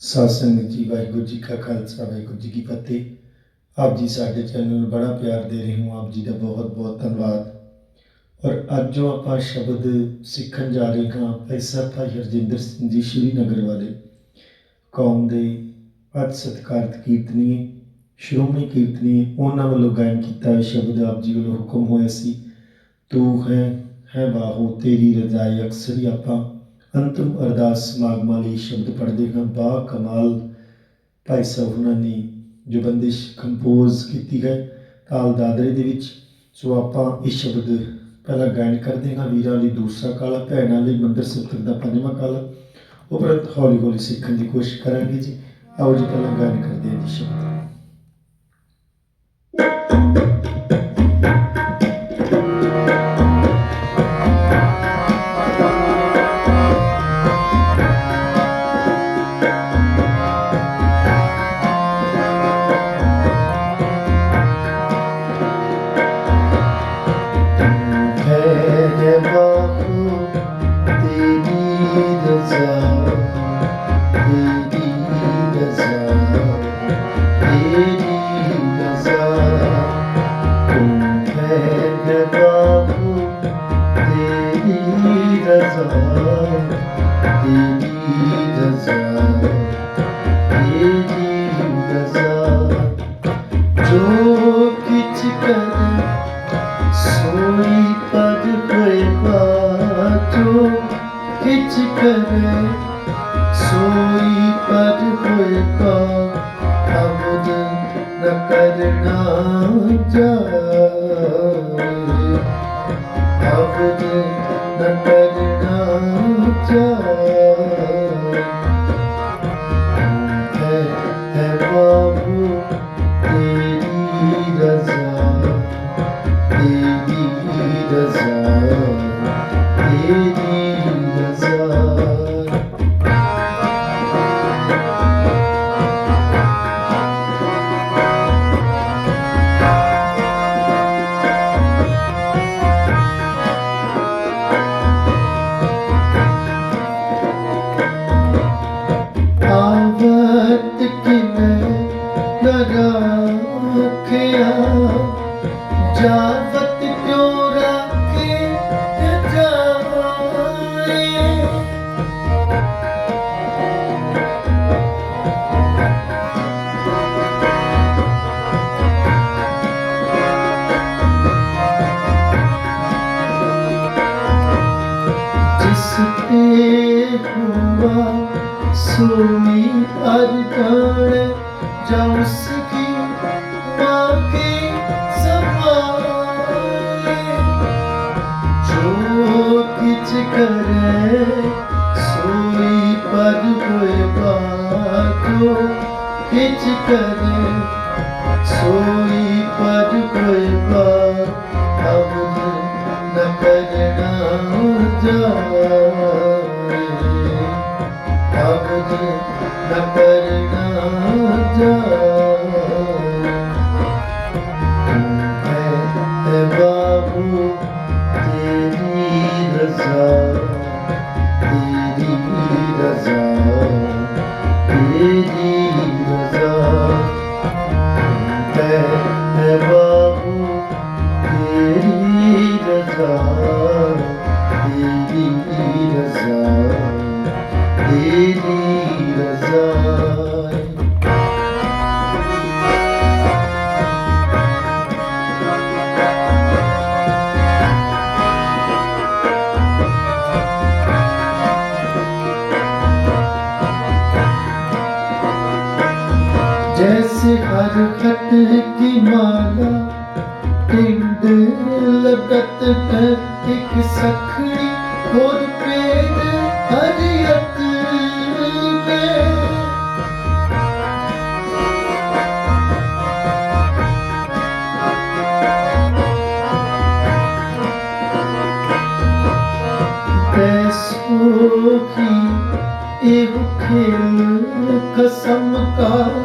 ਸਾਧ ਸੰਗਤ ਜੀ, ਵਾਹਿਗੁਰੂ ਜੀ ਕਾ ਖਾਲਸਾ, ਵਾਹਿਗੁਰੂ ਜੀ ਕੀ ਫਤਿਹ। ਆਪ ਜੀ ਸਾਡੇ ਚੈਨਲ ਨੂੰ ਬੜਾ ਪਿਆਰ ਦੇ ਰਹੇ ਹੋ, ਆਪ ਜੀ ਦਾ ਬਹੁਤ ਬਹੁਤ ਧੰਨਵਾਦ। ਔਰ ਅੱਜ ਜੋ ਆਪਾਂ ਸ਼ਬਦ ਸਿੱਖਣ ਜਾ ਰਹੇ ਹਾਂ, ਭਾਈ ਭਾਈ ਹਰਜਿੰਦਰ ਸਿੰਘ ਜੀ ਸ਼੍ਰੀ ਨਗਰ ਵਾਲੇ। ਕੌਮ ਦੇ ਅਤ ਸਤਿਕਾਰਤ ਕੀਰਤਨੀਏ, ਸ਼੍ਰੋਮਣੀ ਕੀਰਤਨੀ ਉਹਨਾਂ ਵੱਲੋਂ ਗਾਇਨ ਕੀਤਾ ਹੋਇਆ ਸ਼ਬਦ ਆਪ ਜੀ ਵੱਲੋਂ ਹੁਕਮ ਹੋਇਆ ਸੀ, ਤੂੰ ਹੈ ਹੈ ਬਾਹੋ, ਤੇਰੀ ਰਜ਼ਾਈ ਅਕਸਰ ਹੀ ਆਪਾਂ ਅੰਤਮ ਅਰਦਾਸ ਸਮਾਗਮਾਂ ਲਈ ਸ਼ਬਦ ਪੜ੍ਹਦੇ ਹਾਂ। ਬਾ ਕਮਾਲ, ਭਾਈ ਸਾਹਿਬ ਉਹਨਾਂ ਨੇ ਜੋ ਬੰਦਿਸ਼ ਕੰਪੋਜ਼ ਕੀਤੀ ਹੈ ਕਾਲ ਦਾਦਰੇ ਦੇ ਵਿੱਚ। ਸੋ ਆਪਾਂ ਇਹ ਸ਼ਬਦ ਪਹਿਲਾਂ ਗਾਇਨ ਕਰਦੇ ਹਾਂ ਵੀਰਾਂ ਲਈ ਦੂਸਰਾ ਕਾਲਾ, ਭੈਣਾਂ ਲਈ ਮੰਦਰ ਸਤਰ ਦਾ ਪੰਜਵਾਂ ਕਾਲਾ। ਉਪਰੰਤ ਹੌਲੀ ਹੌਲੀ ਸਿੱਖਣ ਦੀ ਕੋਸ਼ਿਸ਼ ਕਰਾਂਗੇ ਜੀ। ਆਓ ਜੀ, ਪਹਿਲਾਂ ਗਾਇਨ ਕਰਦੇ ਹਾਂ ਜੀ ਸ਼ਬਦ। ਜਾਏ करे सोई पर होए बातो किछ करे सोई पर होए बात अब न करना जाए अब न करना जाए हर खत की माला टिंड लगत है एक सखड़ी और पेड़ हरियत में पैसों की एक खेल कसम का जो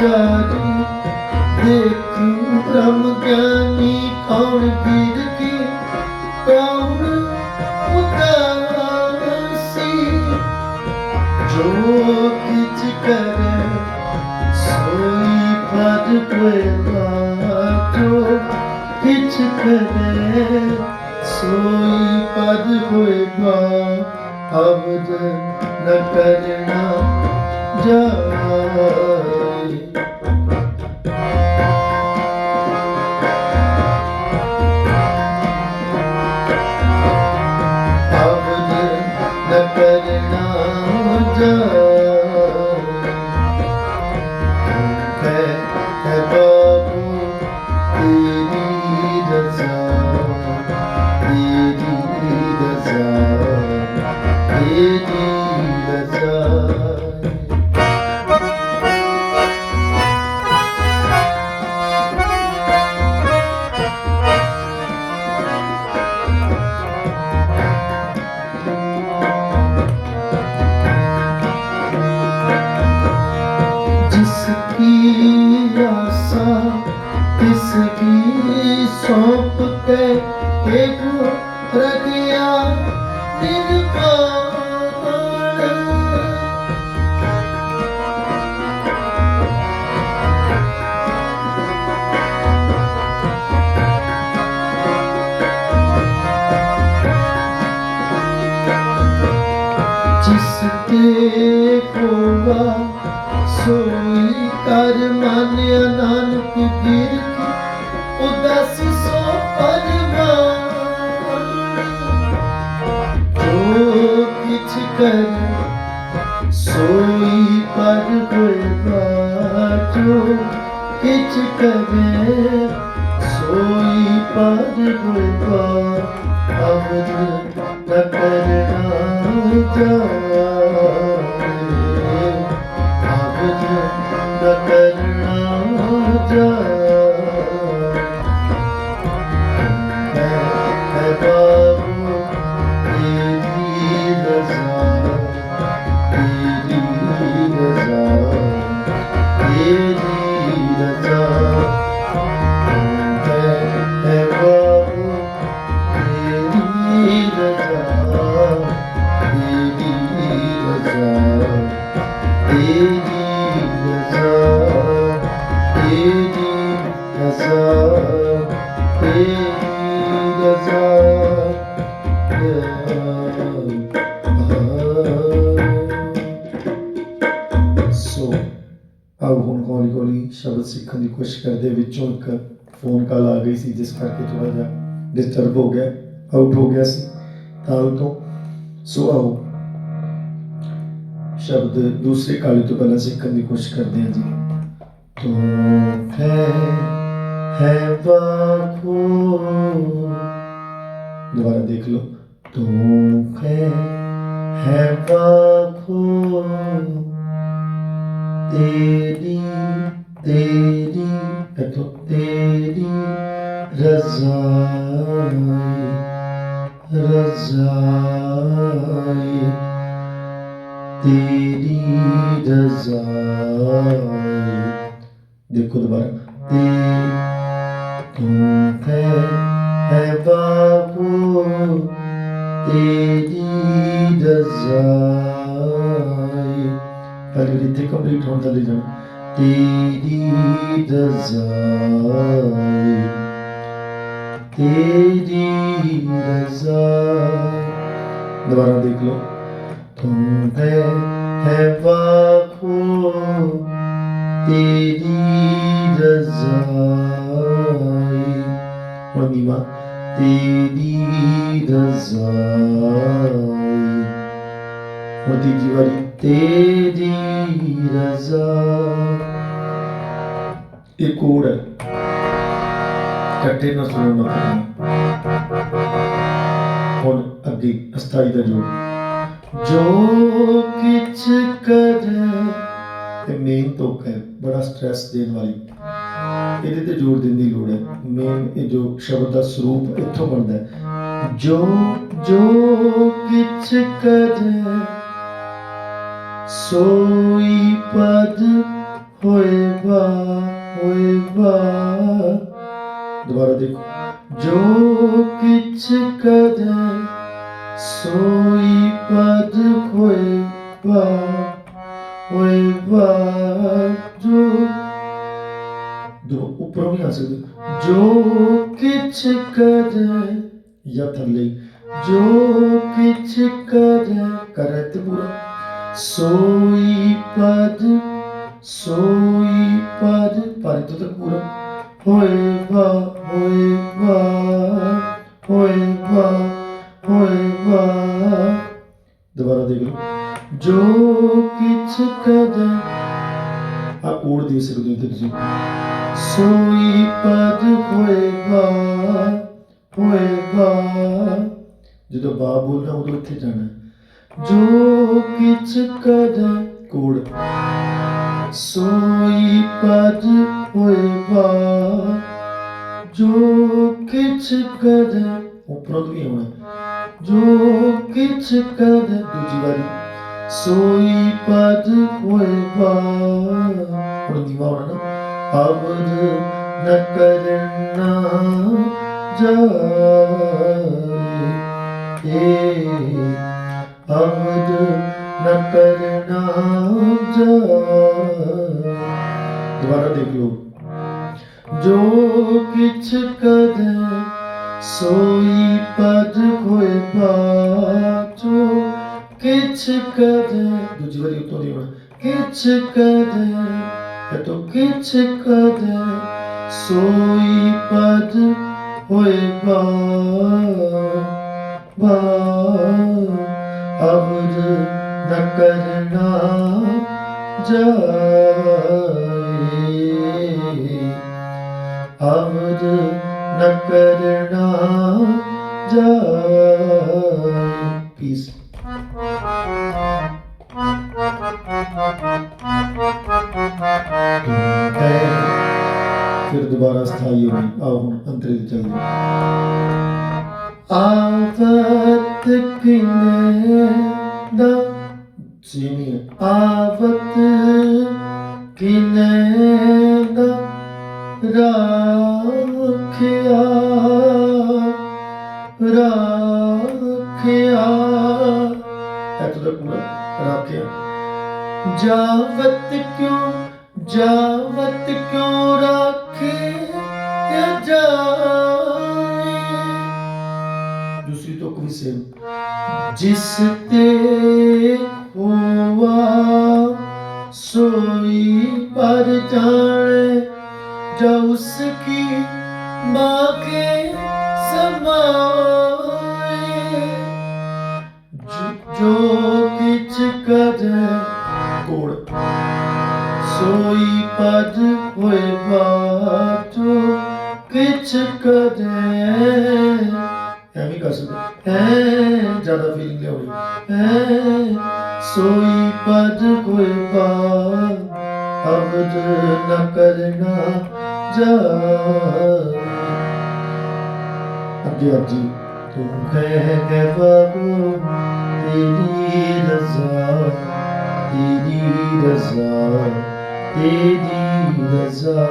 자. ਕਰ ਸੋਈ ਪਰ ਪਰ ਦੀ ਕੋਸ਼ਿਸ਼ ਕਰਦੇ ਵਿੱਚੋਂ ਇੱਕ ਫੋਨ ਕਾਲ ਆ ਗਈ ਸੀ, ਜਿਸ ਕਰਕੇ ਥੋੜਾ ਜਿਹਾ ਡਿਸਟਰਬ ਹੋ ਗਿਆ ਆਊਟ ਹੋ ਗਿਆ ਸੀ ਤਾਲ ਤੋਂ। ਸੋ ਆਓ, ਸ਼ਬਦ ਦੂਸਰੇ ਕਾਲੇ ਤੋਂ ਪਹਿਲਾਂ ਸਿੱਖਣ ਦੀ ਕੋਸ਼ਿਸ਼ ਕਰਦੇ ਹਾਂ ਜੀ। ਤੂੰ ਹੈ ਹੈ ਬਾਖੋ ਦੁਬਾਰਾ ਦੇਖ ਲਓ। ਤੂੰ ਹੈ ਹੈ ਬਾਖੋ तेरी ਤੇਰੀ ਇਥੋਂ ਤੇਰੀ ਰਜ਼ਾਈ ਰਜ਼ਾਈ ਤੇਰੀ ਰਜ਼ਾਈ ਦੇਖੋ ਦੁਬਾਰਾ। ਤੇ ਤੂੰ ਤੇ ਹੈ ਬਾਬੂ, ਤੇਰੀ ਰਜ਼ਾਈ ਪਹਿਲੀ ਰਿਤੇ ਕੰਪਲੀਟ ਹੋਣ ਤੱਕ ਲੈ ਜਾਣਾ ਤੇਰੀ ਰਜ਼ਾਈ ਤੇਰੀ ਰਜ਼ਾ ਦੁਬਾਰਾ ਦੇਖ ਲਓ ਤੁਮ ਹੈ ਹੈ ਬਾਬੂ ਤੇਰੀ ਰਜ਼ਾਈ ਹੁਣ ਨੀਵਾ ਤੇਰੀ ਰਜ਼ਾਈ ਹੁਣ ਤੀਜੀ ਵਾਰੀ ਤੇਰੀ ਰਜ਼ਾ ਇਹ ਕੋਡ ਹੈ ਇਕੱਠੇ ਨਾ ਸੁਣਨਾ ਹੁਣ ਅੱਗੇ ਅਸਥਾਈ ਦਾ ਜੋੜ। ਜੋ ਕਿਛ ਕਰੇ ਤੇ ਮੇਨ ਤੁਕ ਹੈ, ਬੜਾ ਸਟ੍ਰੈਸ ਦੇਣ ਵਾਲੀ। ਇਹਦੇ ਤੇ ਜ਼ੋਰ ਦੇਣ ਦੀ ਲੋੜ ਹੈ। ਮੇਨ ਇਹ ਜੋ ਸ਼ਬਦ ਦਾ ਸਰੂਪ ਇੱਥੋਂ ਬਣਦਾ ਹੈ। ਜੋ ਜੋ ਕਿਛ ਕਰੇ, ਸੋਈ ਪਦ ਹੋਏਗਾ ਹੋਏਗਾ। ਦੁਬਾਰਾ ਦੇਖੋ। ਜੋ ਕਿਛ ਕਰੇ ਸੋਈ ਪਦ ਹੋਏਗਾ ਹੋਏਗਾ ਜੋ। ਦੋ ਉੱਪਰੋਂ ਵੀ ਆ ਸਕਦੇ। ਜੋ ਕਿਛ ਕਰੇ ਜਾਂ ਥੱਲੇ। ਜੋ ਕਿਛ ਕਰੇ ਕਰੇ ਪੂਰਾ। ਸੋਈ ਪਦ ਸੋਈ ਪਦ ਪਰ ਤੋਂ ਤੱਕ ਪੂਰਾ ਹੋਏਗਾ ਹੋਏਗਾ ਹੋਏਗਾ ਹੋਏਗਾ ਦੁਬਾਰਾ ਦੇਖ ਲਓ। ਜੋ ਕਿਛ ਕਦੇ ਆ ਕੋਡ ਦੇ ਸਕਦੇ ਹੋ ਤੇ ਤੁਸੀਂ। ਸੋਈ ਪਦ ਹੋਏਗਾ ਹੋਏਗਾ ਜਦੋਂ ਬਾ ਬੋਲਣਾ ਉਦੋਂ ਇੱਥੇ ਜਾਣਾ। ਹੈ। ਜੋ ਕਿਛ ਕਦੇ ਕੋਡ। ਸੋਈ ਪਦ ਹੋਏਗਾ ਜੋ ਕਿਛ ਕਦੇ ਉੱਪਰੋਂ ਵੀ ਆਉਣਾ ਜੋ ਕਿਛ ਕਦੇ, ਦੂਜੀ ਵਾਰੀ। ਸੋਈ ਪਦ ਹੋਏਗਾ ਹੁਣ ਨੀਵਾ ਹੋਣਾ ਨਾ। ਅਬਦ ਨ ਕਰਨਾ ਜਾਏ। ਅਬਦ ਨ ਕਰਨਾ ਜਾਏ ਦੁਬਾਰਾ ਦੇਖ ਲਓ। ਜੋ ਕਿਛ ਕਦੇ ਸੋਈ ਪਦ ਹੋਏ ਬਾਚੋ ਕਿਛ ਕਦੇ, ਦੂਜੀ ਵਾਰੀ ਉੱਤੋਂ ਦੀ ਹੋਣਾ, ਕਿਛ ਕਦੇ ਇਹ ਤੋਂ ਕਿਛ ਕਦੇ ਸੋਈ ਪਦ ਹੋਏ ਬਾ ਬਾ ਅਬਦ ਨ ਕਰਨਾ ਜਾਏ ਅਬਦ ਨ ਕਰਨਾ ਜਾਏ ਪੀਸ ਫਿਰ ਦੁਬਾਰਾ ਸਥਾਈ ਹੋਣੀ। ਆਓ ਹੁਣ ਅੰਤਰੇ ਤੇ ਚੱਲਦੇ ਹਾਂ। ਕਿਨੇ ਦਾ ਸੀਨੀ ਆਵਤ ਕਿਨੇ ਦਾ ਰਾਖਿਆ ਰਾਖਿਆ। ਇਹ ਤਾਂ ਪੂਰਾ ਰਾਖਿਆ। ਜਾਵਤ ਕਿਉਂ ਜਾਵਤ ਕਿਉਂ ਰਾਖੇ ਜਾਏ? ਦੂਸਰੀ ਤੁਕ ਵੀ ਸੇਮ ਜਿਸ ਤੇ ਸੋਈ ਪਰ ਜਾਣੇ ਜੋ ਉਸकी ਮਾਗੇ ਸਮਾਏ। ਜੋ- ਜੋ ਕਿਛ ਕਰੇ ਕੋੜ। ਸੋਈ ਪਦ ਹੋਏ ਬਾਤੋ ਕਿਛ ਕਰੇ। ਐਵੇਂ ਕਰ ਸਕਦੇ। ਐ ਜ਼ਿਆਦਾ ਫੀਲਿੰਗ ਲਿਆਉਣੀ ਐ। ਸੋਈ ਪਦ ਹੋਏ ਬਾ ਅਬਦ ਨ ਕਰਨਾ ਜਾ ਅੱਗੇ ਆਪ ਜੀ, ਤੂੰ ਕਹਿ ਕੇ ਬਾਬੂ, ਤੇਰੀ ਰਜ਼ਾ ਤੇਰੀ ਰਜ਼ਾ ਤੇਰੀ ਰਜ਼ਾ।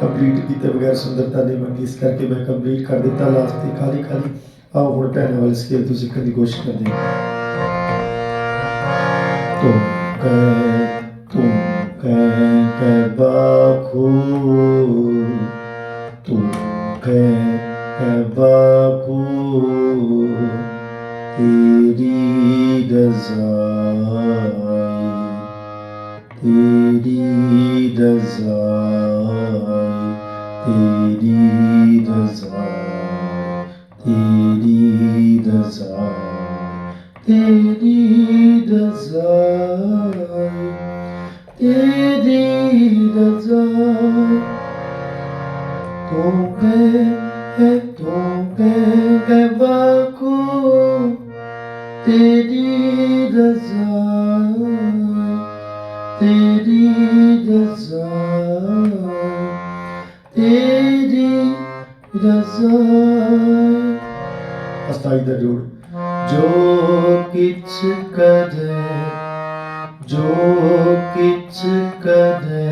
ਕੰਪਲੀਟ ਕੀਤੇ ਬਗੈਰ ਸੁੰਦਰਤਾ ਨਹੀਂ ਬਣਦੀ, ਇਸ ਕਰਕੇ ਮੈਂ ਕੰਪਲੀਟ ਕਰ ਦਿੱਤਾ ਲਾਸਟ ਤੇ ਖਾਲੀ ਖਾਲੀ ਆਓ ਹੁਣ ਭੈਣਾਂ ਵਾਲੇ ਸਕੇਲ ਤੋਂ ਸਿੱਖਣ ਦੀ ਕੋਸ਼ਿਸ਼ ਕਰਦੇ ਹਾਂ। Dee ਰਜ਼ਾਈ ਅਸਤਾਈ ਦਾ ਜੋੜ। ਜੋ ਕਿਛ ਕਰੇ, ਜੋ ਕਿਛ ਕਰੇ,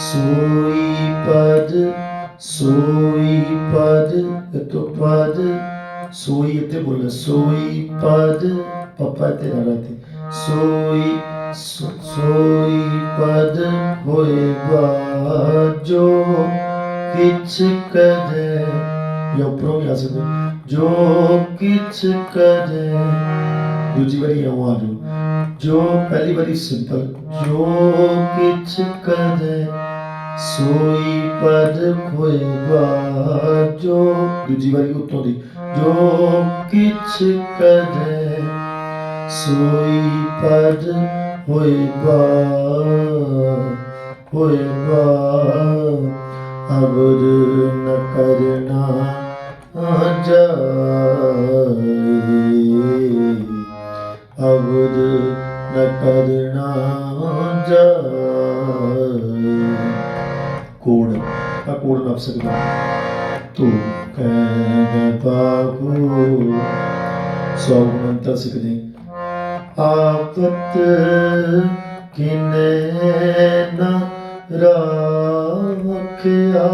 ਸੋਈ ਪਦ ਸੋਈ ਪਦ, ਇਤੋ ਪਦ ਸੋਈ ਇੱਥੇ ਬੋਲ ਸੋਈ ਪਦ, ਪਪਾ ਤੇ ਨਰਾਤੇ ਸੋਈ ਸੋਈ ਪਦ ਹੋਏ ਜੋ ਕਿਛ ਕਰੇ ਜਾਂ ਉੱਪਰੋਂ ਵੀ ਆ ਸਕਦੇ ਜੋ ਕਿਛ ਕਰੇ ਦੂਜੀ ਵਾਰੀ ਆਉਂ ਆ ਜਾਓ। ਜੋ ਪਹਿਲੀ ਵਾਰੀ ਸਿੰਪਲ ਜੋ ਕਿਛ ਕਰੇ ਸੋਈ ਪਦ ਹੋਏਗਾ ਜੋ, ਦੂਜੀ ਵਾਰੀ ਉੱਤੋਂ ਦੀ। ਜੋ ਕਿਛ ਕਰੇ ਸੋਈ ਪਦ ਹੋਏਗਾ ਹੋਏਗਾ ਅਬਦ ਨ ਕਰਨਾ ਜਾਏ ਅਬਦ ਨ ਕਰਨਾ ਜਾਏ ਕੋੜ, ਆ ਕੋੜ ਨਪ ਸਕਦਾ। ਤੂੰ ਕਹਿ ਬਾਬੂ ਸੋ ਮੰਤਰ ਸਿੱਖਦੇ ਆਪਤ ਕਿਨੇ ਨਾ ਰਾਮ ਰਖਿਆ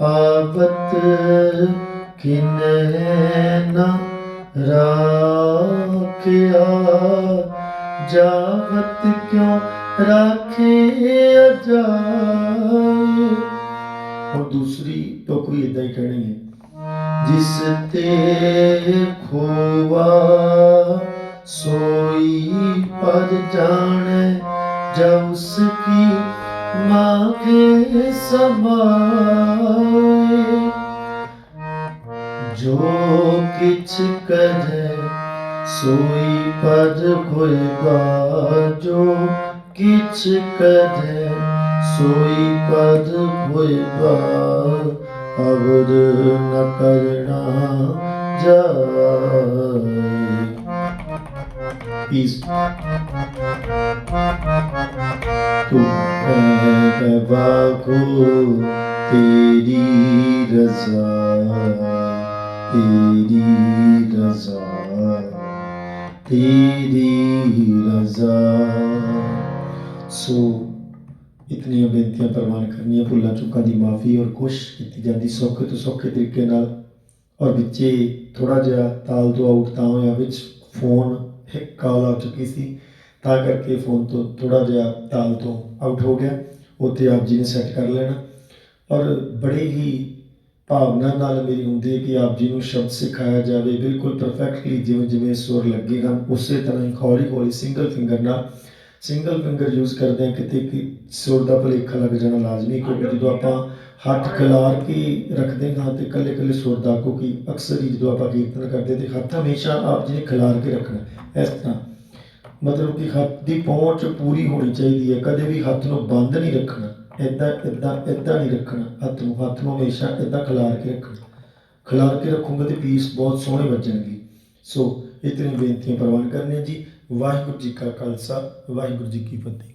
ਆਪਤ ਕਿਨੈ ਨਾ ਰਾਖਿਆ ਜਾਵਤ ਕਿਉ ਰਾਖਿਆ ਜਾਏ ਔਰ ਦੂਸਰੀ ਤੋਂ ਕੋਈ ਇਦਾਂ ਹੀ ਕਹਿਣੀ ਹੈ। ਜਿਸ ਤੇ ਖੋਵਾ ਸੋਈ ਪਰ ਜਾਣ जब उसकी माँ के समाए जो किछ करे सोई पद खोएगा जो किछ करे सोई पद खोएगा अवध न करना जाए is ਤੂੰ ਤੇਰੀ ਰਜ਼ਾ ਤੇਰੀ ਰਜ਼ਾ ਤੇਰੀ ਰਜ਼ਾ ਸੋ ਇਤਨੀਆਂ ਬੇਨਤੀਆਂ ਪ੍ਰਵਾਨ ਕਰਨੀਆਂ ਭੁੱਲਾਂ ਚੁੱਕਾਂ ਦੀ ਮਾਫੀ ਔਰ ਕੋਸ਼ਿਸ਼ ਕੀਤੀ ਜਾਂਦੀ ਸੌਖੇ ਤੋਂ ਸੌਖੇ ਤਰੀਕੇ ਨਾਲ ਔਰ ਵਿੱਚੇ ਥੋੜਾ ਜਿਹਾ ਤਾਲ ਤੋਂ ਆਊਟ ਤਾਂ ਹੋਇਆ ਵਿੱਚ ਫੋਨ ਇੱਕ ਕਾਲ ਆ ਚੁੱਕੀ ਸੀ। ਤਾਂ ਕਰਕੇ ਫੋਨ ਤੋਂ ਥੋੜਾ ਜਿਹਾ ਤਾਲ ਤੋਂ ਆਊਟ ਹੋ ਗਿਆ। ਉੱਥੇ ਆਪ ਜੀ ਨੇ ਸੈੱਟ ਕਰ ਲੈਣਾ। ਔਰ ਬੜੀ ਹੀ ਭਾਵਨਾ ਨਾਲ ਮੇਰੀ ਹੁੰਦੀ ਹੈ ਕਿ ਆਪ ਜੀ ਨੂੰ ਸ਼ਬਦ ਸਿਖਾਇਆ ਜਾਵੇ। ਬਿਲਕੁਲ ਪਰਫੈਕਟਲੀ ਜਿਵੇਂ ਜਿਵੇਂ ਸੁਰ ਲੱਗੇ ਹਨ, ਉਸੇ ਤਰ੍ਹਾਂ ਹੀ ਹੌਲੀ ਹੌਲੀ ਸਿੰਗਲ ਫਿੰਗਰ ਨਾਲ। ਸਿੰਗਲ ਫਿੰਗਰ ਯੂਜ਼ ਕਰਦੇ ਹਾਂ ਕਿਤੇ ਕਿ ਸੁਰ ਦਾ ਭੁਲੇਖਾ ਲੱਗ ਜਾਣਾ, ਲਾਜ਼ਮੀ ਕਿਉਂਕਿ ਜਦੋਂ ਆਪਾਂ ਹੱਥ ਖਿਲਾਰ ਕੇ ਰੱਖਦੇ ਹਾਂ ਤੇ ਇਕੱਲੇ ਇਕੱਲੇ ਸੁਰ ਦਾ ਕਿਉਂਕਿ ਅਕਸਰ ਹੀ ਜਦੋਂ ਆਪਾਂ ਕੀਰਤਨ ਕਰਦੇ ਤੇ ਹੱਥ ਹਮੇਸ਼ਾ ਆਪ ਜੀ ਨੇ ਖਿਲਾਰ ਕੇ ਰੱਖਣਾ ਇਸ ਤਰ੍ਹਾਂ ਮਤਲਬ ਕਿ ਹੱਥ ਦੀ ਪਹੁੰਚ ਪੂਰੀ ਹੋਣੀ ਚਾਹੀਦੀ ਹੈ। ਕਦੇ ਵੀ ਹੱਥ ਨੂੰ ਬੰਦ ਨਹੀਂ ਰੱਖਣਾ ਇਦਾਂ ਇਦਾਂ ਇਦਾਂ ਨਹੀਂ ਰੱਖਣਾ, ਹੱਥ ਨੂੰ ਹੱਥ ਨੂੰ ਹਮੇਸ਼ਾ ਇਦਾਂ ਖਿਲਾਰ ਕੇ ਰੱਖਣਾ। ਖਿਲਾਰ ਕੇ ਰੱਖੋਗੇ ਤੇ ਪੀਸ ਬਹੁਤ ਸੋਹਣੇ ਵੱਜਣਗੇ। ਸੋ ਇਤਨੀ ਬੇਨਤੀਆਂ ਪ੍ਰਵਾਨ ਕਰਨੀਆਂ ਜੀ। ਵਾਹਿਗੁਰੂ ਜੀ ਕਾ ਖਾਲਸਾ, ਵਾਹਿਗੁਰੂ ਜੀ ਕੀ ਫਤਿਹ।